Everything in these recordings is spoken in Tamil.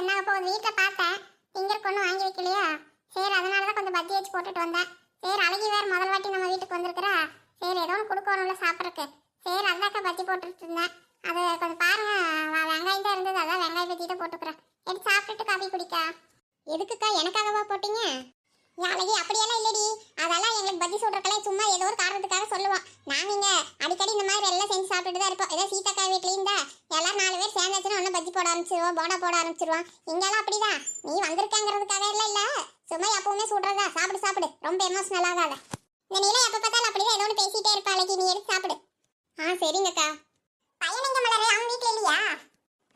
என்ன? அப்போ வீட்டில் பார்த்தேன் திங்கருக்கு ஒன்றும் வாங்கி வைக்கலையா? சரி அதனால தான் கொஞ்சம் பஜ்ஜி வச்சு போட்டுட்டு வந்தேன். சரி அழகி வேறு முதல் வாட்டி நம்ம வீட்டுக்கு வந்திருக்கிறா. சரி ஏதோ ஒன்று கொடுக்கணும்ல சாப்பிட்றதுக்கு. சரி அதாக்கா பஜ்ஜி போட்டுட்டு இருந்தேன். அது கொஞ்சம் பாருங்க வெங்காயம் தான் இருந்தது அதான் வெங்காய பஜ்ஜி தான் போட்டுக்கிறேன். எடுத்து சாப்பிட்டுட்டு காஃபி குடிக்கா. எதுக்குக்கா எனக்காகவா போட்டீங்க? அழகி அப்படியெல்லாம் இல்லடி. அதெல்லாம் எங்களுக்கு பஜ்ஜி சுடுறக்கெல்லாம் சும்மா ஏதோ ஒரு காரணத்துக்காக சொல்லுவோம். நாங்க இங்க அடிக்கடி இந்த மாதிரி எல்லாம் செஞ்சு சாப்பிட்டுட்டு தான் இருப்போம். ஏதோ சீதாக்கா வீட்லயும் தான் எல்லாரும் நாலு பேர் சேர்ந்தாச்சுன்னா ஒன்றும் பஜ்ஜி போட ஆரம்பிச்சிருவோம் போடா போட ஆரம்பிச்சிருவோம். இங்கெல்லாம் அப்படிதான். நீ வந்திருக்கங்கிறதுக்காக எல்லாம் இல்ல. சும்மா எப்பவுமே சொல்றதா சாப்பிடு சாப்பிடு. ரொம்ப எமோஷனல் ஆகாத இந்த நிலை எப்ப பார்த்தாலும் அப்படிதான். ஏதோ ஒன்று பேசிட்டே இருப்பா அழகி நீ எடுத்து சாப்பிடு. ஆ சரிங்கக்கா பையனுங்க மலர்? அவன் வீட்டுல இல்லையா?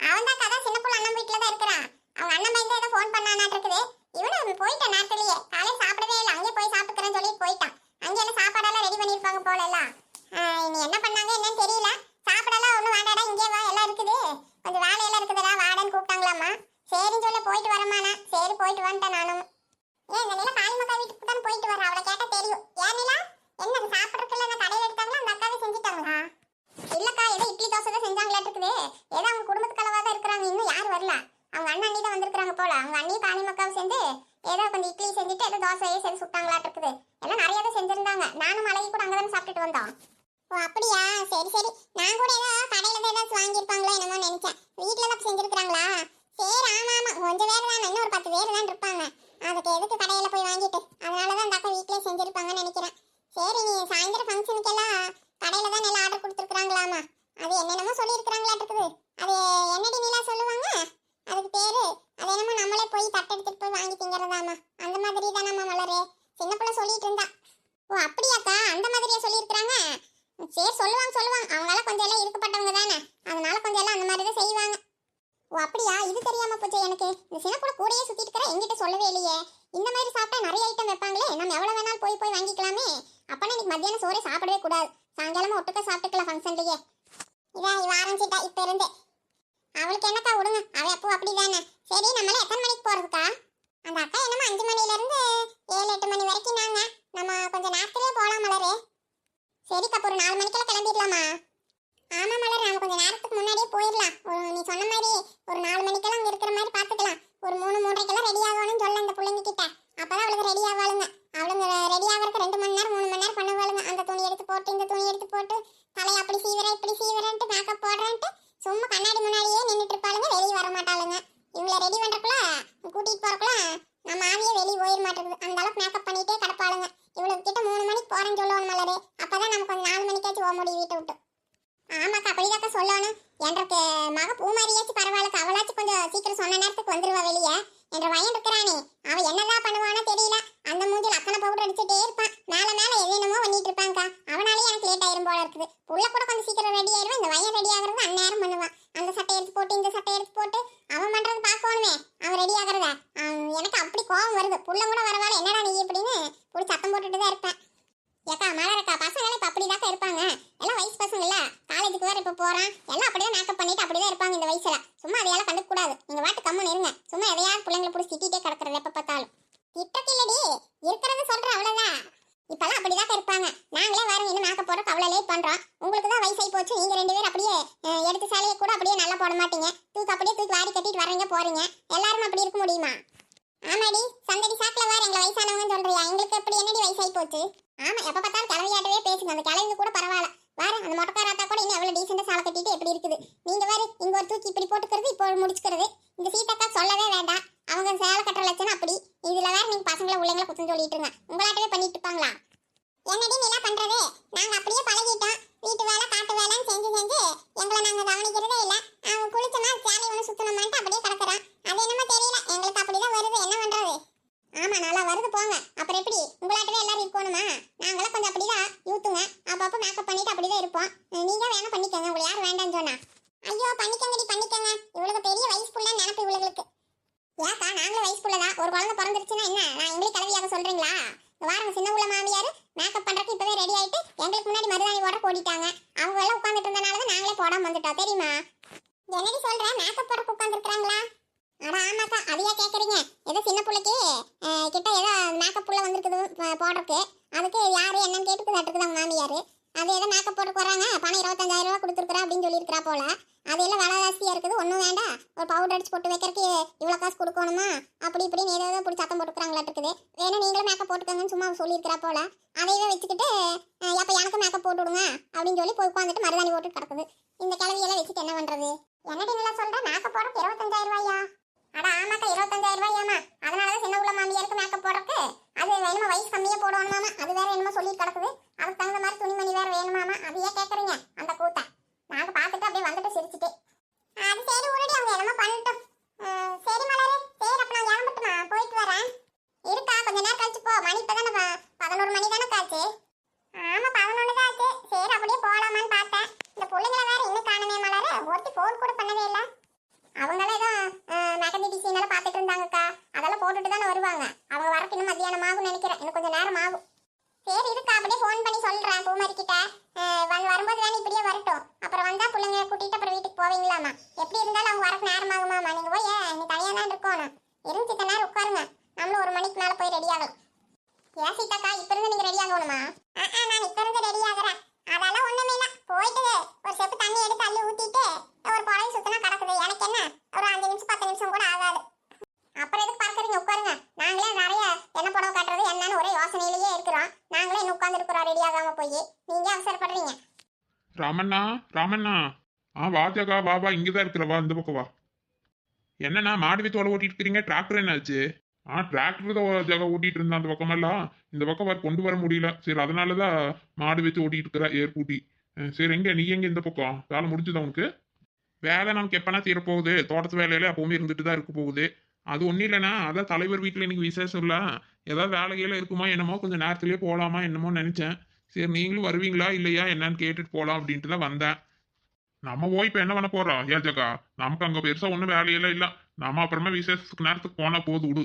அவன் தான் கதை சின்ன பிள்ளை அண்ணன் வீட்டுல தான் இருக்கிறான். அவங்க அண்ணன் பையன் தான் ஏதோ ஃபோன் பண்ணானாட்டு இருக்குது. இவனு போயிட்டான் நேரத்துலயே காலையில சாப்பிடவே இல்லை. அங்கே போய் சாப்பிட்டுக்கிறேன்னு சொல்லி போயிட்டான். அங்கே எல்லாம் சாப்பாடெல்லாம் ரெடி பண்ணியிருப்பாங்க போல எல்லாம் இனி என்ன பண்ணாங்க என்னன்னு தெரியல. சாப்பிடலாம் ஒன்றும் வேண்டாடா இங்கே வா எல்லாம் இருக்குது. கொஞ்சம் வேலையெல்லாம் இருக்குதுடா வாடன்னு கூப்பிட்டாங்களாம்மா. சரின்னு சொல்லி போயிட்டு வரமாண்ணா. சரி போயிட்டு வந்துட்டேன் நானும். ஏன் இந்த நிலா காளிமக்கா வீட்டுக்கு தான் போயிட்டு வரேன் அவளை கேட்டா தெரியும். ஏன் நிலா என்ன அது சாப்பிட்றதுக்குள்ள நான் கடையில் எடுத்தாங்களா? அந்த அக்காவே செஞ்சுட்டாங்களா? இல்லக்கா ஏதோ இட்லி தோசை தான் செஞ்சாங்களாட்டு இருக்குது. ஏதோ அவங்க குடும்பத்துக்களவா தான் இருக்கிறாங்க. இன்னும் யாரும் வரல. அவங்க அண்ணன் அண்ணி தான் வந்திருக்காங்க போல. அவங்க அண்ணியும் காணி மக்காவும் சேர்ந்து ஏதோ கொஞ்சம் இட்லி செஞ்சுட்டு ஏதோ தோசையே சேர்ந்து சுட்டாங்களாட்டு இருக்குது. எல்லாம் நிறைய தான் செஞ்சிருந்தாங்க. நானும் அழகி கூட அங்கே தான் சாப்பிட்டுட்டு வந்தோம். ஓ அப்படியா? சரி சரி. நான் கூட ஏதோ கடையில தான் ஏதாச்சும் வாங்கியிருப்பாங்களோ என்னமோ நினைச்சேன். வீட்டில் தான் செஞ்சிருக்கிறாங்களா? சரி ஆமா ஆமா. கொஞ்சம் பேர் தான் இன்னும் ஒரு பத்து பேர் தான் இருப்பாங்க. அதுக்கு எதுக்கு கடையில போய் வாங்கிட்டு? அதனால தான் அந்த அக்கா வீட்டிலே செஞ்சிருப்பாங்கன்னு நினைக்கிறேன். சரி நீ சாயந்தரம் ஃபங்க்ஷனுக்கெல்லாம் கடையில தான் நல்லா ஆர்டர் கொடுத்துருக்குறாங்களாமா? அது என்னென்னமோ சொல்லியிருக்கிறாங்களாட்டு இருக்குது என்னடி நீலா சொல்லுவாங்க அதுக்கு பேரு அது என்னமோ நம்மளே போய் தட்டு எடுத்துட்டு போய் வாங்கி திங்கறதாமா அந்த மாதிரி தானம்மா மலரே சின்ன பிள்ளை சொல்லிட்டு இருந்தா ஓ அப்படியாக்கா அந்த மாதிரியா சொல்லியிருக்கிறாங்க சரி சொல்லுவாங்க சொல்லுவாங்க அவங்களால கொஞ்சம் எல்லாம் இருக்கப்பட்டவங்க தானே அதனால கொஞ்சம் எல்லாம் அந்த மாதிரி தான் செய்வாங்க ஓ அப்படியா இது தெரியாம போச்சு எனக்கு இந்த சின்னப்புல கூடயே சுத்திட்டு இருக்கிற எங்கிட்ட இல்லையே இந்த மாதிரி சாப்பிட்டா நிறைய ஐட்டம் வைப்பாங்களே. நம்ம எவ்வளோ வேணாலும் போய் போய் வாங்கிக்கலாமே. அப்பனா இன்னைக்கு மத்தியானம் சோறே சாப்பிடவே கூடாது. சாயங்காலமா ஒட்டுக்க சாப்பிட்டுக்கலாம் ஃபங்க்ஷன்லயே இதான் இவ ஆரம்பிச்சிட்டா இப்ப இருந்து. அவளுக்கு என்னக்கா விடுங்க? அவ எப்போ அப்படிதானே. சரி நம்மள எத்தனை மணிக்கு போறதுக்கா? அந்த அக்கா என்னமோ அஞ்சு மணில இருந்து ஏழு எட்டு மணி வரைக்கும் நாங்க நம்ம கொஞ்சம் நேரத்திலே போலாம் மலரே. சரிக்கா ஒரு நாலு மணிக்கெல்லாம் கிளம்பிடலாமா? ஆமா மலர் நம்ம கொஞ்சம் நேரத்துக்கு முன்னாடியே போயிடலாம். ஒரு நீ சொன்ன மாதிரி ஒரு நாலு மணிக்கெல்லாம் அங்க இருக்கிற மாதிரி பாத்துக்கலாம் ஒரு மூணு மூன்றைக்கெல்லாம் ரெடி ஆகணும்னு சொல்ல அந்த பிள்ளைங்க கிட்ட அப்பதான் அவளுக்கு ரெடி ஆவாளுங்க அவளுங்க ரெடி ஆகிறதுக்கு ரெண்டு மணி நேரம் மூணு மணி நேரம் பண்ணுவாளுங்க அந்த துணி எடுத்து போட்டு இந்த துணி எடுத்து போட்டு தலையை அப்படி சீவிர இப்படி சீவிரன்ட்டு மேக்கப் போடுறேன்ட்டு சும்மா கண்ணாடி முன்னாடியே நின்றுட்டு இருப்பாளுங்க வெளியே வர மாட்டாளுங்க இவளை ரெடி பண்றக்குள்ள கூட்டிட்டு போறக்குள்ள நம்ம ஆவியே வெளியே போயிட மாட்டேங்குது அந்த அளவுக்கு மேக்கப் பண்ணிட்டே கிடப்பாளுங்க இவளுக்கு கிட்ட மூணு மணிக்கு போறேன்னு சொல்லுவான் மலரே அப்பதான் நம்ம கொஞ்சம் நாலு மணிக்காச்சும் போக முடியும் வீட்டை விட்டு ஆமாக்கா அப்படிதாக்கா சொல்லணும் எனக்கு மக பூமாரியாச்சும் பரவாயில்லக்கா அவளாச்சும் கொஞ்சம் சீக்கிரம் சொன்ன நேரத்துக்கு வந்துருவா வெளியே என்ற வயன் இருக்கிறானே அவ என்னதான் பண்ணுவானோ தெரியல அந்த மூஞ்சில் அத்தனை பவுடர் அடிச்சுட்டே இருப்பான் மேல மேல எதேனமோ பண்ணிட்டு இருப்பாங்கக்கா அவனாலேயே எனக்கு லேட் ஆயிரும் போல இருக்குது. புள்ள கூட கொஞ்சம் சீக்கிரம் ரெடி ஆயிடுவேன் இந்த வயல் ரெடி ஆகுறது அந்நேரம் பண்ணுவான் அந்த சட்டை எடுத்து போட்டு இந்த சட்டை எடுத்து போட்டு அவன் பண்றது பார்க்கணுமே அவன் ரெடி ஆகுறத அவன் எனக்கு அப்படி கோவம் வருது புள்ள கூட வரவால என்னடா நீ இப்படின்னு ஒரு சத்தம் போட்டுட்டு தான் இருப்பேன் ஏக்கா மலரக்கா பசங்களாம் இப்ப அப்படிதாக்கா இருப்பாங்க எல்லாம் வயசு பசங்க இல்ல காலேஜுக்கு வேற இப்ப போறான் எல்லாம் அப்படியே மேக்கப் பண்ணிட்டு அப்படியே இருப்பாங்க இந்த வயசுல சும்மா அதையெல்லாம் கண்டுக்க கூடாது நீங்க வாட்டு கம்முன்னு இருங்க சும்மா எதையாவது பிள்ளைங்களை பிடிச்சி திட்டிட்டே கிடக்குறது எப்ப பார்த்தாலும் திட்டத்து இல்லடி இருக்கிறது சொல்றேன் அவ்வளவுதான் இப்பெல்லாம் அப்படிதான் இருப்பாங்க நாங்களே வேற இன்னும் மேக்கப் போடுறதுக்கு அவ்வளோ லேட் பண்றோம் உங்களுக்கு தான் வயசாகி போச்சு. நீங்க ரெண்டு பேரும் அப்படியே எடுத்து சேலையை கூட அப்படியே நல்லா போட மாட்டீங்க. தூக்கு அப்படியே தூக்கி வாரி கட்டிட்டு வரீங்க போறீங்க. எல்லாரும் அப்படி இருக்க முடியுமா? ஆமாடி சந்தடி சாக்கில் வேறு எங்களை வயசானவங்கன்னு சொல்றியா? எங்களுக்கு எப்படி என்னடி வயசாகி போச்சு? ஆமா எப்ப பார்த்தாலும் கிளவியாட்டவே பேசுங்க. அந்த கிளவி கூட பரவாயில்ல. வேறு அந்த மொட்டக்காராத்தா கூட இன்னும் எவ்வளோ டீசெண்டாக சாலை கட்டிட்டு எப்படி இருக்குது? நீங்கள் வேறு இங்கே ஒரு தூக்கி இப்படி போட்டுக்கிறது இப்போ முடிச்சுக்கிறது. இந்த சீத்தக்கா சொல்லவே வேண்டாம். அவங்க சேலை கட்டுற லட்சணம் அப்படி. இதுல வேறு நீங்கள் பசங்களை உள்ளங்களை குத்தம் சொல்லிட்டு இருங்க. உங்களாட்டவே பண்ணிட்டு இருப்பாங்களா? என்னடி நிலா பண்றது? நாங்க அப்படியே பழகிட்டோம். வீட்டு வேலை காட்டு வேலைன்னு செஞ்சு செஞ்சு எங்களை நாங்க கவனிக்கிறதே இல்ல அவங்க குளிச்சோமா சேலை ஒன்று சுத்தணுமான்ட்டு அப்படியே கிடக்குறோம் அது என்னமோ தெரியல எங்களுக்கு அப்படிதான் வருது என்ன பண்றது ஆமா நல்லா வருது போங்க அப்புறம் எப்படி உங்களாட்டவே எல்லாரும் இருக்கணுமா நாங்களாம் கொஞ்சம் அப்படிதான் யூத்துங்க அப்பப்போ மேக்கப் பண்ணிட்டு அப்படிதான் இருப்போம் அஹ் நீங்க வேணா பண்ணிக்கோங்க உங்களை யார் வேண்டாம்னு சொன்னா ஐயோ பண்ணிக்கங்கடி பண்ணிக்கோங்க இவளுக்கு பெரிய வயசு புள்ள நினப்பு இவளுக்கு ஏக்கா நாங்களும் வயசு புள்ளதான் ஒரு குழந்தை பிறந்துருச்சுன்னா என்ன நான் எங்களுக்கு கலவியாக சொல்றீங்களா இந்த வாரம் சின்ன உள்ள மாமியார் மேக்கப் பண்றதுக்கு இப்பவே ரெடி ஆயிட்டு எங்களுக்கு முன்னாடி மருதாணி போட போடிட்டாங்க அவங்க எல்லாம் உட்காந்துட்டு இருந்தனால தான் நாங்களே போடாம வந்துட்டோம் தெரியுமா என்னடி சொல்ற மேக்கப் போட உட்காந்துருக்காங்களா அட ஆமாக்கா அதையா கேட்குறீங்க ஏதோ சின்ன பிள்ளைக்கு கிட்ட ஏதோ மேக்கப் புள்ள வந்திருக்குது போடுறதுக்கு. அதுக்கு யார் என்னன்னு கேட்டு தட்டுக்குது அவங்க மாமியார் அது ஏதோ மேக்கப் போட்டு போகிறாங்க பணம் இருபத்தஞ்சாயிரம் ரூபா கொடுத்துருக்குறா அப்படின்னு சொல்லியிருக்கிறா போல. அது எல்லாம் விலை இருக்குது ஒன்றும் வேண்டாம். ஒரு பவுடர் அடிச்சு போட்டு வைக்கிறதுக்கு இவ்வளோ காசு கொடுக்கணுமா? அப்படி இப்படின்னு ஏதோ ஏதோ பிடிச்சி சத்தம் போட்டுக்கிறாங்களா இருக்குது. வேணும் நீங்களும் மேக்கப் போட்டுக்கோங்கன்னு சும்மா சொல்லியிருக்கிறா போல. அதையவே வச்சுக்கிட்டு எப்போ அப்ப எனக்கும் மேக்கப் போட்டு விடுங்க அப்படின்னு சொல்லி போய் உட்காந்துட்டு மருதாணி போட்டு கிடக்குது. இந்த கிளவியெல்லாம் வச்சுட்டு என்ன பண்ணுறது என்னடி நல்லா சொல்ற? மேக்கப் போடுறதுக்கு இருபத்தஞ்சாயிரம் ரூபாயா? அட ஆமாக்கா இருபத்தஞ்சாயிரம் ரூபாயாமா அதனாலதான் சின்ன உள்ள மாமியாருக்கு மேக்கப் போடுறதுக்கு அது வேணுமா வயசு கம்மியா போடுவானுமாமா அது வேற என்னமோ சொல்லி கிடக்குது அதுக்கு தகுந்த மாதிரி துணிமணி வேற வேணுமாமா அது ஏன் கேக்குறீங்க அந்த கூத்த நாங்க பார்த்துட்டு அப்படியே வந்துட்டு சிரிச்சுட்டு அது சரி உருடி அவங்க என்னமோ பண்ணிட்டோம் அஹ், சரி மலரு சரி அப்ப நான் கிளம்பட்டுமா போயிட்டு வரேன் இருக்கா கொஞ்ச நேரம் கழிச்சு போ மணி இப்பதானே ப- பதினோரு மணி தானே காச்சு ஆமா பதினொன்று தான் ஆச்சு சரி அப்படியே போலாமான்னு பார்த்தேன் இந்த பிள்ளைங்களை வேற இன்னும் காணுமே மலரு ஒருத்தி ஃபோன் கூட பண்ணவே இல்லை அவங்களும் ஏதோ மெகந்தி டிசைனால பார்த்துட்டு இருந்தாங்கக்கா அதெல்லாம் போட்டுட்டு தானே வருவாங்க அவங்க வரக்கு இன்னும் மத்தியானம் ஆகும் நினைக்கிறேன் இன்னும் கொஞ்சம் நேரம் ஆகும். சரி இருக்கா அப்படியே ஃபோன் பண்ணி சொல்றேன் பூமாரி கிட்ட வந்து வரும்போது தானே இப்படியே வரட்டும். அப்புறம் வந்தா பிள்ளைங்க கூட்டிட்டு அப்புறம் வீட்டுக்கு போவீங்களாமா எப்படி இருந்தாலும் அவங்க வரக்கு நேரம் ஆகுமாமா நீங்க போய் நீ தனியா தான் இருக்கணும். இருந்து சித்த நேரம் உட்காருங்க. நம்மளும் ஒரு மணிக்கு மேல போய் ரெடி ஆகலாம் ஏன் சீதாக்கா இப்ப இருந்து நீங்க ரெடி ஆகணுமா? ஆ நான் இப்ப இருந்து ரெடி ஆகிறேன். அதெல்லாம் ஒண்ணுமே இல்ல. போயிட்டு ஒரு செப்பு தண்ணி எடுத்து அள்ளி ஊத்திட்டு ஒரு பழைய சுத்தினா கிடக்குது. எனக்கு என்ன? ஒரு அஞ்சு நிமிஷம் பத்து நிமிஷம் கூட ஆகாது. அப்புறம் எதுக்கு பார்க்குறீங்க உட்காருங்க? நாங்களே நிறைய என்ன படம் காட்டுறது என்னன்னு ஒரே யோசனையிலேயே இருக்கிறோம். நாங்களே இன்னும் உட்காந்துருக்குறோம் ரெடி ஆகாம போய். நீங்க அவசரப்படுறீங்க? ராமண்ணா ராமண்ணா. ஆ வா ஜகா வா வா இங்கே தான் இருக்கிற வா இந்த பக்கம் வா. என்னண்ணா மாடு தோலை ஓட்டிட்டு இருக்கிறீங்க டிராக்டர் என்னாச்சு? ஆ டிராக்டர் தான் ஜகா ஓட்டிட்டு இருந்தேன் அந்த பக்கமெல்லாம். இந்த பக்கம் வர கொண்டு வர முடியல. சரி அதனால தான் மாடு வச்சு ஓட்டிட்டு இருக்கிற ஏர் கூட்டி சரி எங்க நீ எங்க இந்த பக்கம்? வேலை முடிஞ்சுதா உனக்கு? வேலை நமக்கு எப்பனா தீரப்போகுது. போகுது தோட்டத்து வேலையில அப்பவுமே இருந்துட்டு தான் இருக்க போகுது. அது ஒன்றும் இல்லைண்ணா. அதான் தலைவர் வீட்டில் இன்னைக்கு விசேஷம் இல்லை ஏதாவது வேலைகையில இருக்குமா என்னமோ கொஞ்சம் நேரத்துலேயே போகலாமா என்னமோ நினச்சேன். சரி நீங்களும் வருவீங்களா இல்லையா என்னன்னு கேட்டுட்டு போகலாம் அப்படின்ட்டு தான் வந்தேன். நம்ம போய் இப்போ என்ன பண்ண போகிறோம் ஏஜக்கா நமக்கு அங்கே பெருசாக ஒன்றும் வேலையெல்லாம் இல்லை. நம்ம அப்புறமா விசேஷத்துக்கு நேரத்துக்கு போனால் போது விடு.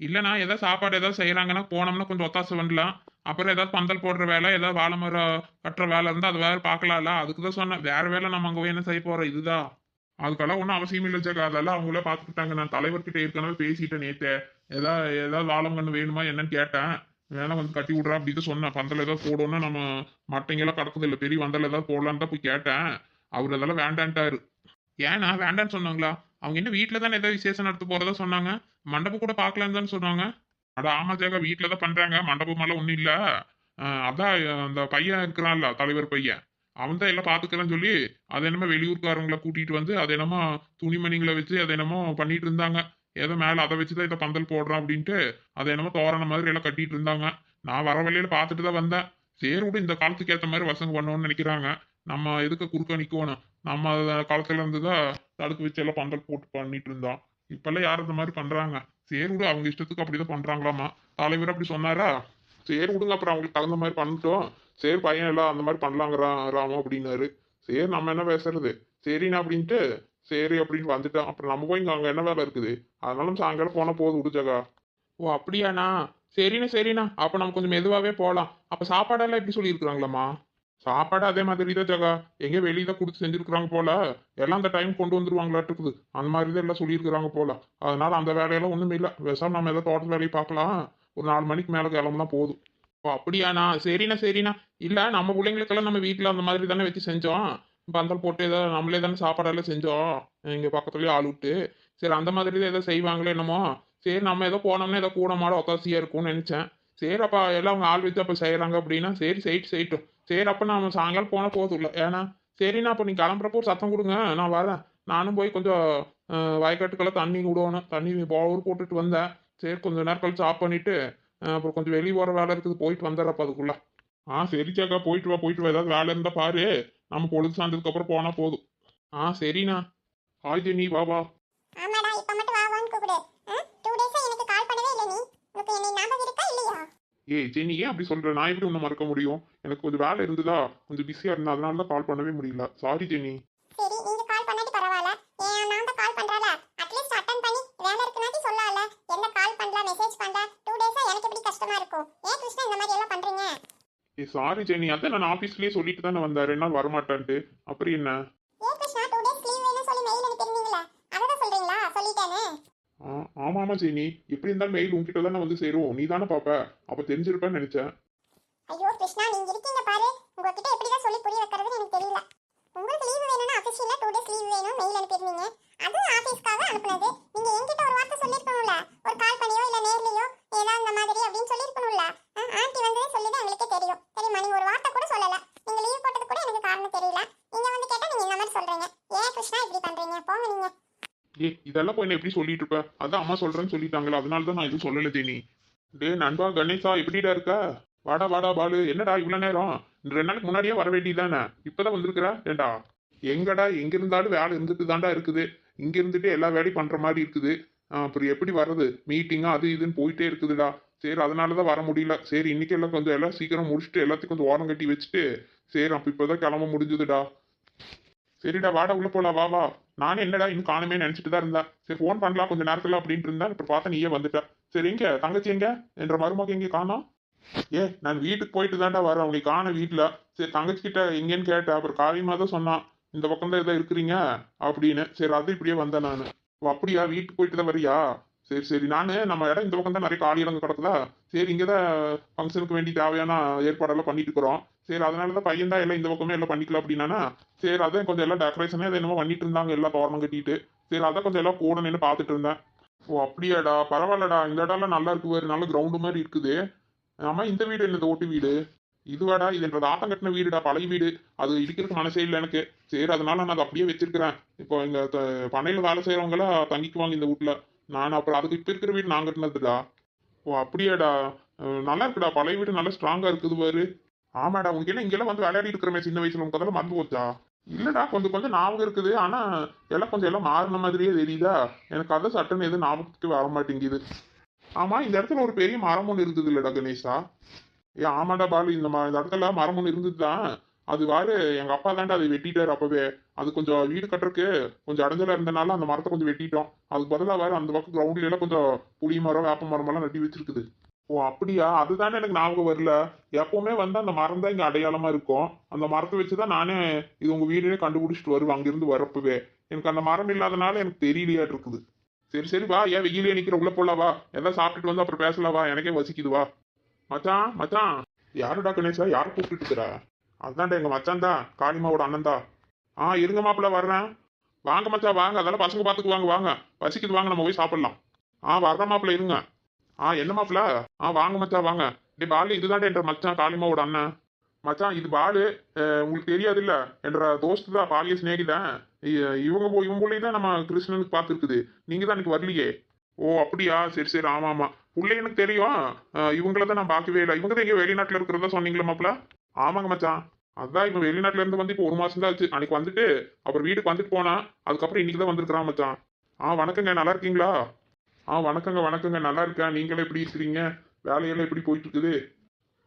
இல்லைண்ணா ஏதாவது சாப்பாடு ஏதாவது செய்கிறாங்கன்னா போனோம்னா கொஞ்சம் ஒத்தாசை பண்ணலாம். அப்புறம் ஏதாவது பந்தல் போடுற வேலை ஏதாவது வாழை மரம் கட்டுற வேலை இருந்தால் அது வேறு பார்க்கலாம்ல. அதுக்கு தான் சொன்னேன். வேறு வேலை நம்ம அங்கே போய் என்ன செய்ய போகிறோம் இதுதான். அதுக்கெல்லாம் ஒன்றும் அவசியம் இல்லை ஜக்கா அதெல்லாம் அவங்களே பார்த்துக்கிட்டாங்க. நான் தலைவர்கிட்ட ஏற்கனவே பேசிட்டேன் நேற்று ஏதாவது ஏதாவது வாழங்கன்று வேணுமா என்னன்னு கேட்டேன். வேணா வந்து கட்டி விடுறா அப்படின்னு சொன்னேன். பந்தல் ஏதாவது போடணும்னா நம்ம மட்டைங்கெல்லாம் கிடக்குது இல்லை பெரிய வந்தல் ஏதாவது போடலான்னு தான் போய் கேட்டேன். அவர் அதெல்லாம் வேண்டான்ட்டாரு. ஏன்னா வேண்டான்னு சொன்னாங்களா? அவங்க என்ன வீட்டில் தானே ஏதாவது விசேஷம் நடத்த போறதா சொன்னாங்க? மண்டபம் கூட பார்க்கலான்னு தானே சொன்னாங்க. அட ஆமா ஜேகா வீட்டில் தான் பண்றாங்க. மண்டபம் மேலே ஒன்றும் இல்லை. அதான் அந்த பையன் இருக்கிறான்ல தலைவர் பையன். அவன் தான் எல்லாம் பார்த்துக்கிறேன்னு சொல்லி அது என்னமோ வெளியூர்காரங்களை கூட்டிட்டு வந்து அது என்னமோ துணிமணிங்களை வச்சு அது என்னமோ பண்ணிட்டு இருந்தாங்க. ஏதோ மேலே அதை வச்சு தான் இதை பந்தல் போடுறான் அப்படின்ட்டு அதை என்னமோ தோரண மாதிரி எல்லாம் கட்டிட்டு இருந்தாங்க. நான் வர வழியில பார்த்துட்டு தான் வந்தேன். சரி விடு இந்த காலத்துக்கு ஏற்ற மாதிரி வசங்க பண்ணணும்னு நினைக்கிறாங்க. நம்ம எதுக்கு குறுக்க நிற்கணும் நம்ம காலத்துல இருந்து தான் தடுக்கு வச்சு எல்லாம் பந்தல் போட்டு பண்ணிட்டு இருந்தோம் இப்பெல்லாம் யாரும் இந்த மாதிரி பண்றாங்க. சரி விடு அவங்க இஷ்டத்துக்கு அப்படிதான் பண்றாங்களாமா? தலைவர் அப்படி சொன்னாரா? சரி விடுங்க அப்புறம் அவங்களுக்கு தகுந்த மாதிரி பண்ணிட்டோம். சரி பையன் எல்லாம் அந்த மாதிரி பண்ணலாங்கிறான் ராமோ அப்படின்னாரு. சரி நம்ம என்ன பேசுறது? சரிண்ணா அப்படின்ட்டு சரி அப்படின்னு வந்துட்டான். அப்புறம் நம்ம போய் இங்கே அங்கே என்ன வேலை இருக்குது? அதனால சாயங்காலம் போனால் போதும் விடுச்சக்கா ஓ அப்படியாண்ணா? சரிண்ணா சரிண்ணா. அப்போ நம்ம கொஞ்சம் மெதுவாகவே போகலாம் அப்போ சாப்பாடெல்லாம் எப்படி சொல்லியிருக்கிறாங்களாம்மா? சாப்பாடு அதே மாதிரி தான் ஜகா. எங்கேயோ வெளியே தான் கொடுத்து செஞ்சுருக்குறாங்க போல. எல்லாம் அந்த டைம் கொண்டு வந்துருவாங்களாட்டுக்குது. அந்த மாதிரி தான் எல்லாம் சொல்லியிருக்கிறாங்க போல. அதனால அந்த வேலையெல்லாம் ஒன்றும் இல்லை. விஷம் நம்ம ஏதோ தோட்ட வேலையை பார்க்கலாம். ஒரு நாலு மணிக்கு மேலே கிளம்புனா போதும். ஓ அப்படியாண்ணா? சரிண்ணா சரிண்ணா. இல்லை நம்ம பிள்ளைங்களுக்கெல்லாம் நம்ம வீட்டில் அந்த மாதிரி தானே வச்சு செஞ்சோம். பந்தல் போட்டு ஏதோ நம்மளே தானே சாப்பாடெல்லாம் செஞ்சோம். இங்கே பக்கத்துலேயே ஆள் விட்டு. சரி அந்த மாதிரி தான் ஏதோ செய்வாங்களோ என்னமோ. சரி நம்ம ஏதோ போனோம்னா ஏதோ கூட மாட ஒத்தாசியாக இருக்கும்னு நினச்சேன். சரி அப்போ எல்லாம் அவங்க ஆள் வச்சு அப்போ செய்கிறாங்க அப்படின்னா சரி செய்யிட்டு செய்யட்டும் சரி அப்போ நம்ம சாயங்காலம் போனால் போதும் இல்லை ஏன்னா சரிண்ணா அப்போ நீ கிளம்புறப்போ ஒரு சத்தம் கொடுங்க. நான் வரேன். நானும் போய் கொஞ்சம் வயக்காட்டுக்கெல்லாம் தண்ணி விடணும் தண்ணி பவர் போட்டுட்டு வந்தேன். சரி கொஞ்சம் நேரம் கழிச்சு ஆஃப் பண்ணிட்டு அப்புறம் கொஞ்சம் வெளியே போகிற வேலை இருக்குது. போயிட்டு வந்துடுறப்ப அதுக்குள்ள. ஆ சரி சாக்கா போயிட்டு வா போயிட்டு வா. ஏதாவது வேலை இருந்தால் பாரு. நம்ம பொழுது சார்ந்ததுக்கு அப்புறம் போனால் போதும். ஆ சரிண்ணா. ஹாய் ஜெனி வா வா. ஆமாடா இப்ப மட்டும் வா வான்னு கூப்பிடு. டூ டேஸா எனக்கு கால் பண்ணவே இல்லை நீ. உனக்கு என்னை ஞாபகம் இருக்கா இல்லையா? ஏய் ஜெனி ஏன் அப்படி சொல்ற? நான் எப்படி உன்னை மறக்க முடியும்? எனக்கு கொஞ்சம் வேலை இருந்ததா? கொஞ்சம் பிஸியாக இருந்தேன் அதனால தான் கால் பண்ணவே முடியல. சாரி ஜெனி ஏன் கிருஷ்ணா இந்த மாதிரி எல்லாம் பண்றீங்க? ஏ சாரி ஜெனி. அதான் நான் ஆஃபீஸ்லயே சொல்லிட்டு தானே வந்தாரு. என்ன வரமாட்டான்ட்டு. அப்புறம் என்ன? ஏன் கிருஷ்ணா டூ டேஸ் லீவ் வேணும்னு சொல்லி மெயில் அனுப்பிருந்தீங்களா அதான் சொல்றீங்களா? சொல்லிட்டானே. ஆமா ஆமா ஜெனி. எப்படி இருந்தாலும் மெயில் உங்ககிட்ட தானே வந்து சேரும். நீ தானே பாப்ப. அப்ப தெரிஞ்சிருப்பேன்னு நினைச்சேன். ஐயோ கிருஷ்ணா நீங்க இருக்கீங்க பாரு. உங்ககிட்ட எப்படி தான் சொல்லி புரிய வைக்கிறதுன்னு எனக்கு தெரியல. உங்களுக்கு லீவு வேணும்னா அஃபிஷியலா டூ டேஸ் லீவ் வேணும் மெயில் அனுப்பிருந்தீங்க அதுவும் ஆபீஸ்க்காக அனுப்புனது. நீங்க என்கிட்ட ஒரு வார்த்தை சொல்லிருக்கணும்ல? ஒரு கால் பண்ணியோ இல்ல நேர்லயோ ஏதா இந்த மாதிரி அப்படின்னு சொல்லிருக்கணும்ல? ஆண்டி வந்ததே சொல்லுது எங்களுக்கே தெரியும். தெரியுமா? நீங்க ஒரு வார்த்தை கூட சொல்லல. நீங்க லீவ் போட்டது கூட எனக்கு காரணம் தெரியல. நீங்க வந்து கேட்டா நீங்க இந்த மாதிரி சொல்றீங்க. ஏன் கிருஷ்ணா இப்படி பண்றீங்க? போங்க நீங்க. ஏ இதெல்லாம் போய் எப்படி சொல்லிட்டு இருப்ப? அதான் அம்மா சொல்றேன்னு சொல்லிட்டாங்களா அதனால தான் நான் எதுவும் சொல்லல தேனி. டே நண்பா கணேஷா எப்படிடா இருக்க? வாடா வாடா பாலு. என்னடா இவ்வளோ நேரம்? ரெண்டு நாளுக்கு முன்னாடியே வர வேண்டியதானே இப்போதான் வந்திருக்கிறா? ஏண்டா? எங்கடா எங்க இருந்தாலும் வேலை இருந்துட்டு தாண்டா இருக்குது. இங்க இருந்துட்டு எல்லா வேலையும் பண்ற மாதிரி இருக்குது. அப்புறம் எப்படி வர்றது? மீட்டிங்கா அது இதுன்னு போயிட்டே இருக்குதுடா. சரி அதனாலதான் வர முடியல. சரி இன்னைக்கு எல்லாம் கொஞ்சம் எல்லாம் சீக்கிரம் முடிச்சுட்டு எல்லாத்தையும் கொஞ்சம் ஓரம் கட்டி வச்சுட்டு சரி அப்போ இப்போ தான் கிளம்ப முடிஞ்சதுடா. சரிடா வாடா உள்ள போலாம் வா வா. நானே என்னடா இன்னும் காணுமே நினைச்சிட்டு தான் இருந்தா சரி ஃபோன் பண்ணலாம் கொஞ்சம் நேரத்தில் அப்படின்ட்டு இருந்தா இப்போ பார்த்தா நீயே வந்துட்ட. சரி எங்க? தங்கச்சி எங்க? என்ற மருமக எங்க? காணோம். ஏ நான் வீட்டுக்கு போயிட்டு தான்டா வரேன். அவங்க காண வீட்டில் சரி தங்கச்சி கிட்ட எங்கேன்னு கேட்டேன். அப்புறம் காவியமாக தான் சொன்னான். இந்த பக்கம் தான் ஏதோ இருக்கிறீங்க? அப்படின்னு. சரி அது இப்படியே வந்தேன் நான். அப்படியா? வீட்டுக்கு போயிட்டு தான் வரியா? சரி சரி. நான் நம்ம இடம் இந்த பக்கம் தான் நிறைய காலி இடங்க கிடக்குதா? சரி இங்கே தான் ஃபங்க்ஷனுக்கு வேண்டி தேவையான ஏற்பாடெல்லாம் பண்ணிட்டு இருக்கிறோம். சரி அதனால தான் பையன் தான் எல்லாம் இந்த பக்கமே எல்லாம் பண்ணிக்கலாம் அப்படின்னா சரி அதான் கொஞ்சம் எல்லாம் டெக்கரேஷனே அதை என்னமோ பண்ணிட்டு இருந்தாங்க எல்லாம் தோரணம் கட்டிட்டு. சரி அதான் கொஞ்சம் எல்லாம் கூட நின்று பார்த்துட்டு இருந்தேன். ஓ அப்படியாடா? பரவாயில்லடா. இந்த இடம்லாம் நல்லா இருக்கு வேறு நல்ல கிரவுண்டு மாதிரி இருக்குது. ஆமாம் இந்த வீடு என்னது ஓட்டு வீடு? இதுவாடா இது என்ற ஆட்டம் கட்டின வீடுடா பழைய வீடு. அது இடிக்கிறதுக்கு மனசே இல்லை எனக்கு. சரி அதனால நான் அதை அப்படியே வச்சிருக்கிறேன். இப்போ எங்க த- பண்ணையில வேலை செய்யறவங்களா தங்கிக்குவாங்க இந்த வீட்டுல நான் அப்புறம் அதுக்கு இப்ப இருக்கிற வீடு நான் கட்டினதுடா. ஓ அப்படியாடா. நல்லா இருக்குடா. பழைய வீடு நல்லா ஸ்ட்ராங்கா இருக்குது பாரு. ஆமாடா உனக்கு என்ன இங்கெல்லாம் வந்து விளையாடி இருக்கிறமே சின்ன வயசுல. உனக்கு அதெல்லாம் மறந்து போச்சா? இல்லடா கொஞ்சம் கொஞ்சம் ஞாபகம் இருக்குது. ஆனா எல்லாம் கொஞ்சம் எல்லாம் மாறின மாதிரியே தெரியுதா? எனக்கு அதை சட்டன்னு எதுவும் ஞாபகத்துக்கு வர மாட்டேங்குது. ஆமா இந்த இடத்துல ஒரு பெரிய மரம் ஒன்று இருந்தது இல்லடா கணேஷா? ஏ ஆமாடா பாலு இந்த மா இந்த இடத்துல மரம் ஒன்று இருந்தது தான் அது வாரு எங்க அப்பா தாண்டா அதை வெட்டிட்டாரு அப்பவே. அது கொஞ்சம் வீடு கட்டுறதுக்கு கொஞ்சம் அடைஞ்சலா இருந்தனால அந்த மரத்தை கொஞ்சம் வெட்டிட்டோம். அதுக்கு பதிலாக வேற அந்த பக்கம் கிரவுண்ட்ல எல்லாம் கொஞ்சம் புளி மரம் வேப்ப மரம் எல்லாம் நட்டி வச்சிருக்குது. ஓ அப்படியா? அதுதானே எனக்கு ஞாபகம் வரல. எப்பவுமே வந்து அந்த மரம் தான் இங்க அடையாளமா இருக்கும். அந்த மரத்தை வச்சுதான் நானே இது உங்க வீடுனே கண்டுபிடிச்சிட்டு வருவேன் அங்கிருந்து வரப்பவே. எனக்கு அந்த மரம் இல்லாதனால எனக்கு தெரியலையா இருக்குது. சரி சரி வா. ஏன் வெயிலே நிக்கிற உள்ள போலாம் வா. எல்லாம் சாப்பிட்டுட்டு வந்து அப்புறம் பேசலாம் வா. எனக்கே வசிக்குது வா. மச்சான் மச்சான். யாருடா கணேஷா? யார் கூப்பிட்டு இருக்கிறா அதான்டா எங்க மச்சான் தான் காளிமாவோட அண்ணன் தான் ஆ இருங்க மாப்பிள்ள வர்றேன். வாங்க மச்சான் வாங்க. அதெல்லாம் பசங்க பார்த்துக்குவாங்க வாங்க பசிக்குது வாங்க நம்ம போய் சாப்பிடலாம். ஆ வர்ற மாப்பிள்ள இருங்க. ஆ என்ன மாப்பிள்ள? ஆ வாங்க மச்சா வாங்க. டே பாலு இதுதான்டா என்ற மச்சான் காளிமாவோட அண்ணன். மச்சான் இது பாலு உங்களுக்கு தெரியாது இல்ல என்ற தோஸ்து தான் பாலிய சிநேகிதான் இவங்க போ- இவங்க தான் நம்ம கிருஷ்ணனுக்கு பார்த்துருக்குது. நீங்க தான் எனக்கு வரலையே. ஓ அப்படியா? சரி சரி. ஆமா ஆமா. உள்ளே எனக்கு தெரியும். இவங்கள தான் நான் பார்க்கவே இல்லை. இவங்க தான் இங்கே வெளிநாட்டில் இருக்கிறதா சொன்னீங்களா மாப்பிள? ஆமாங்க மச்சான். அதான் இவன் வெளிநாட்டுல இருந்து வந்து இப்போ ஒரு மாசம் தான் ஆச்சு. அன்னைக்கு வந்துட்டு அப்புறம் வீட்டுக்கு வந்துட்டு போனா அதுக்கப்புறம் இன்னைக்கு தான் வந்திருக்கிறான் மச்சான். ஆ வணக்கங்க. நல்லா இருக்கீங்களா? ஆ வணக்கங்க வணக்கங்க. நல்லா இருக்கேன். நீங்களே எப்படி இருக்கிறீங்க? வேலையெல்லாம் எப்படி போயிட்டு இருக்குது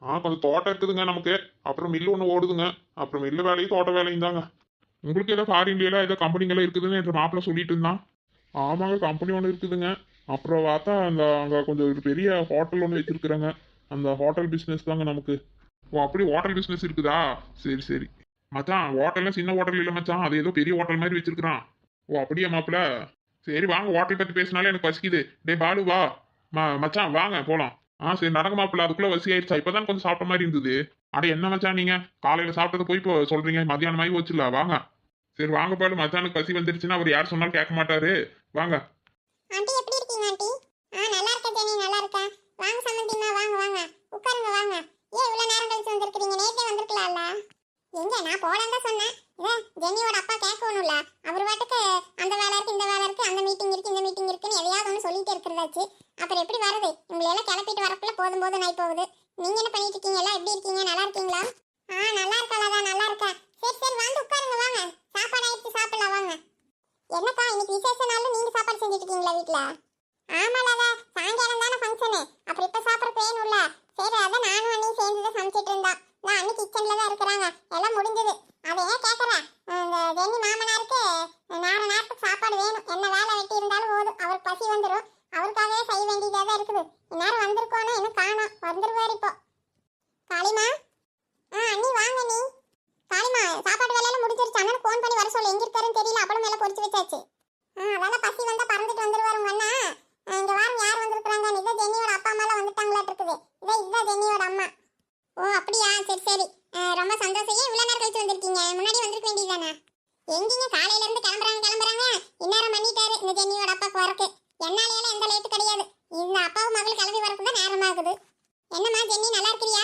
ஆ கொஞ்சம் தோட்டம் இருக்குதுங்க நமக்கு. அப்புறம் மில்லு ஒன்று ஓடுதுங்க. அப்புறம் மில்லு வேலையும் தோட்ட வேலையும் தாங்க. உங்களுக்கு ஏதோ ஃபாரின்லாம் ஏதோ கம்பெனிங்கெல்லாம் இருக்குதுன்னு என்ற மாப்பிள்ள சொல்லிட்டு இருந்தான். ஆமாங்க கம்பெனி ஒன்று இருக்குதுங்க. அப்புறம் பார்த்தா அந்த அங்கே கொஞ்சம் ஒரு பெரிய ஹோட்டல் ஒன்று வச்சிருக்கிறாங்க. அந்த ஹோட்டல் பிஸ்னஸ் தாங்க நமக்கு. ஓ அப்படி ஹோட்டல் பிஸ்னஸ் இருக்குதா? சரி சரி. மச்சான் ஹோட்டல்லாம் சின்ன ஹோட்டல் இல்லை மச்சான். அது ஏதோ பெரிய ஹோட்டல் மாதிரி வச்சிருக்கிறான். ஓ அப்படியே மாப்பிள்ள சரி வாங்க ஹோட்டல் பற்றி பேசினாலே எனக்கு பசிக்குது. டேய் பாலு வா. ம மச்சான் வாங்க போகலாம் ஆ சரி நடக்க மாப்பிள்ள அதுக்குள்ள வசி ஆயிடுச்சா? இப்பதான் கொஞ்சம் சாப்பிட்ட மாதிரி இருந்தது. அட என்ன மச்சான் நீங்கள் காலையில் சாப்பிட்டது போய் இப்போ சொல்கிறீங்க மத்தியானம் மாதிரி வச்சுல வாங்க. சரி வாங்க பாலு. மச்சானுக்கு பசி வந்துருச்சுன்னா அவர் யார் சொன்னாலும் கேட்க மாட்டாரு. வாங்க ஆண்டி எப்படி இருக்கீங்க ஆண்டி ஆ நல்லா இருக்கேன் ஜெனி நல்லா இருக்கேன் வாங்க சம்மந்திமா வாங்க வாங்க உட்காருங்க வாங்க ஏன் இவ்வளவு நேரம் கழிச்சு வந்திருக்கீங்க நேத்தே வந்திருக்கலாம்ல எங்க? நான் போலாம் தான் சொன்னேன். இதே ஜெனியோட அப்பா கேட்கணும்ல. அவர் பாட்டுக்கு அந்த வேலை இருக்கு இந்த வேலை இருக்கு அந்த மீட்டிங் இருக்கு இந்த மீட்டிங் இருக்குன்னு எதையாவது ஒன்று சொல்லிட்டு இருக்கிறதாச்சு. அப்புறம் எப்படி வரது உங்களை எல்லாம் கிளப்பிட்டு வரக்குள்ள போதும் போதும் நாய் போகுது. நீங்க என்ன பண்ணிட்டு இருக்கீங்க? எல்லாம் எப்படி இருக்கீங்க? நல்லா இருக்கீங்களா? ஆ நல்லா இருக்காளா நல்லா இருக்கேன் சரி சரி வாங்க உட்காருங்க வாங்க. சாப்பாடு ஆயிடுச்சு சாப்பிடலாம் வாங்க. என்னக்கா இன்னைக்கு விசேஷ நாள்ல நீங்க சாப்பாடு செஞ்சுட்டு இருக்கீங்களா வீட்ல? ஆமாலவ சாயங்காலம் தானே ஃபங்க்ஷனு அப்புறம் இப்ப சாப்பிட வேணும்ல சரி அதான் நானும் அண்ணியும் சேர்ந்து தான் சமைச்சிட்டு இருந்தா. நான் அண்ணி கிச்சன்ல தான் இருக்கிறாங்க. எல்லாம் முடிஞ்சது. அதை ஏன் கேக்குற இந்த ஜெனி மாமனாருக்கு நாலு நேரத்துக்கு சாப்பாடு வேணும் என்ன வேலை வெட்டி இருந்தாலும் போதும் அவர் பசி வந்துடும் அவருக்காகவே செய்ய வேண்டியதா தான் இருக்குது இந்நேரம் வந்திருக்கோன்னு இன்னும் காணோம் வந்துருவாரு இப்போ காளிமா ஆ அண்ணி வாங்க நீ காளிமா சாப்பாடு வேலையெல்லாம் முடிஞ்சிருச்சு அண்ணனுக்கு ஃபோன் பண்ணி வர சொல்லு எங்க இருக்காருன்னு தெரியல அப்பளம் மேல பொரிச்சு வச்சாச்சு ஆ அதெல்லாம் பசி வந்தா பறந்துட்டு வந்துருவாரு உங்க அண்ணா ஆ, இங்க வாரம் யார் வந்திருக்காங்க இதோ ஜென்னியோட அப்பா அம்மா எல்லாம் வந்துட்டாங்களாட்டு இருக்குது இதோ இதுதான் ஜென்னியோட அம்மா ஓ அப்படியா சரி சரி ஆ, ரொம்ப சந்தோஷம் ஏன் இவ்வளவு நேரம் கழிச்சு வந்திருக்கீங்க முன்னாடி வந்திருக்க வேண்டியதானே எங்கீங்க காலையில இருந்து கிளம்புறாங்க கிளம்புறாங்க இந்நேரம் பண்ணிட்டாரு. இந்த ஜென்னியோட அப்பாவுக்கு வரக்கு என்னாலேயெல்லாம் எந்த லேட்டு கிடையாது. இந்த அப்பாவும் மகள் கிளம்பி வரக்கு தான் நேரமாகுது என்னம்மா ஜென்னி நல்லா இருக்கிறியா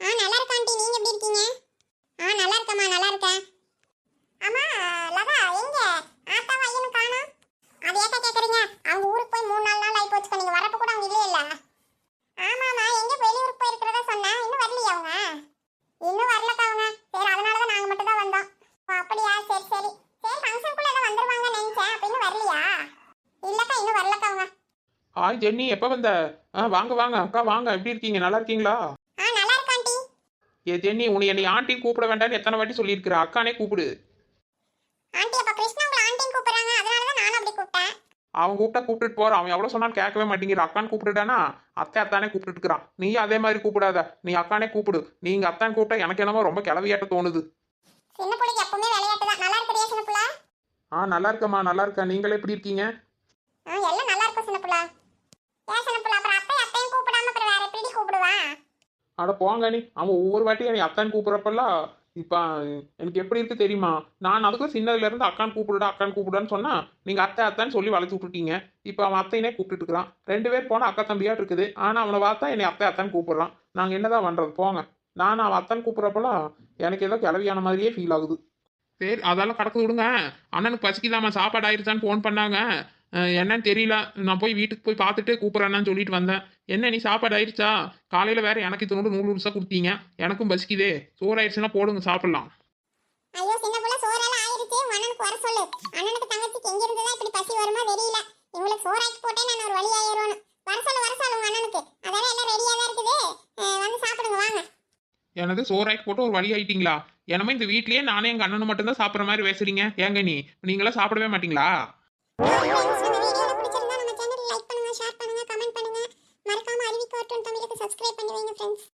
ஆ நல்லா இருக்கா ஆண்டி நீங்க எப்படி இருக்கீங்க ஆ நல்லா இருக்கம்மா நல்லா இருக்கேன் ஆமா லதா எங்க ஆத்தாவும் ஐயனும் காணோம் அது ஆய் ஜென்னி எப்போ வந்த? ஆ வாங்க வாங்க அக்கா வாங்க எப்படி இருக்கீங்க? நல்லா இருக்கீங்களா? ஆ நல்லா இருக்கா ஆண்டி. ஏ ஜென்னி உன்னை என்னை ஆண்டின்னு கூப்பிட வேண்டாம்னு எத்தனை வாட்டி சொல்லியிருக்கிற? அக்கானே கூப்பிடு. ஆண்டி அப்ப கிருஷ்ணா உங்களை ஆண்டின்னு கூப்பிடுறாங்க. அதனால தான் நானும் அப்படி கூப்பிட்டேன். அவன் கூப்பிட்டா கூப்பிட்டுட்டு போறான் அவன் எவ்வளவு சொன்னாலும் கேட்கவே மாட்டேங்கிற. அக்கான்னு கூப்பிட்டுட்டானா அத்தை அத்தானே கூப்பிட்டு இருக்கிறான். நீ அதே மாதிரி கூப்பிடாத. நீ அக்கானே கூப்பிடு. நீங்க அத்தான் கூப்பிட்டா எனக்கு என்னமோ ரொம்ப கிளவியாட்ட தோணுது. சின்ன பிள்ளைக்கு எப்பவுமே விளையாட்டு தான் நல்லா இருக்கிறியா சின்ன புள்ள? ஆ நல்லா இருக்கம்மா நல்லா இருக்கா நீங்களே எப்படி இருக்கீங்க ஆ எல்லாம் நல்லா இருக்கும் சின்ன புள்ள ஏன் சின்ன புள்ள அப்புறம் அத்தை அத்தையும் கூப்பிடாம அப்புறம் வேற எப்படி கூப்பிடுவான் அட போங்க நீ அவன் ஒவ்வொரு வாட்டியும் என்னை அத்தான் கூப்பிட்றப்பெல்லாம் இப்போ எனக்கு எப்படி இருக்கு தெரியுமா? நான் அதுக்கும் சின்னதுல இருந்து அக்கான் கூப்பிடுடா அக்கான் கூப்பிடுன்னு சொன்னா நீங்க அத்தை அத்தான்னு சொல்லி வளர்த்து விட்டுருக்கீங்க இப்போ அவன் அத்தையினே கூப்பிட்டு இருக்கிறான். ரெண்டு பேர் போனா அக்கா தம்பியா இருக்குது. ஆனா அவனை பார்த்தா என்னை அத்தை அத்தான் கூப்பிடுறான். நாங்க என்னதான் பண்றது? போங்க. நான் அவன் அத்தான் கூப்பிட்றப்பெல்லாம் எனக்கு ஏதோ கிளவியான மாதிரியே ஃபீல் ஆகுது. சரி அதெல்லாம் கடக்கு விடுங்க. அண்ணனுக்கு பசிக்குதாம்மா? சாப்பாடு ஆயிருச்சான்னு ஃபோன் பண்ணாங்க. என்னன்னு தெரியல. நான் போய் வீட்டுக்கு போய் பார்த்துட்டு கூப்பிட்றேன்னு சொல்லிட்டு வந்தேன். என்ன நீ சாப்பாடு ஆயிடுச்சா? காலையில் வேற எனக்கு இதனோட நூறு நிமிஷம் கொடுத்தீங்க. எனக்கும் பசிக்குதே. சோறு ஆயிடுச்சுன்னா போடுங்க சாப்பிடலாம். ஐயோ சின்ன புள்ள சோறெல்லாம் ஆயிருச்சு அண்ணனுக்கு வர சொல்லு. அண்ணனுக்கு தங்கச்சிக்கு எங்க இருந்துதான் இப்படி பசி வருமா தெரியல. இவங்களுக்கு சோறாக்கி போட்டே நான் ஒரு வழி வர சொல்லு வர சொல்லு உங்க அண்ணனுக்கு. அதானே எல்லாம் ரெடியா தான் இருக்குது. வந்து சாப்பிடுங்க வாங்க. எனது சோறாக்கி போட்டு ஒரு வழி ஆயிட்டீங்களா? என்னமோ இந்த வீட்லயே நானே எங்கள் அண்ணனும் மட்டும்தான் சாப்பிட்ற மாதிரி பேசுறீங்க. ஏங்க நீ? நீங்களாம் சாப்பிடவே மாட்டீங்களா? பண்ணுங்க கமெண்ட் மறக்காம அறிவிக்க தமிழுக்கு சப்ஸ்கிரைப் பண்ணி வைங்க ஃப்ரெண்ட்ஸ்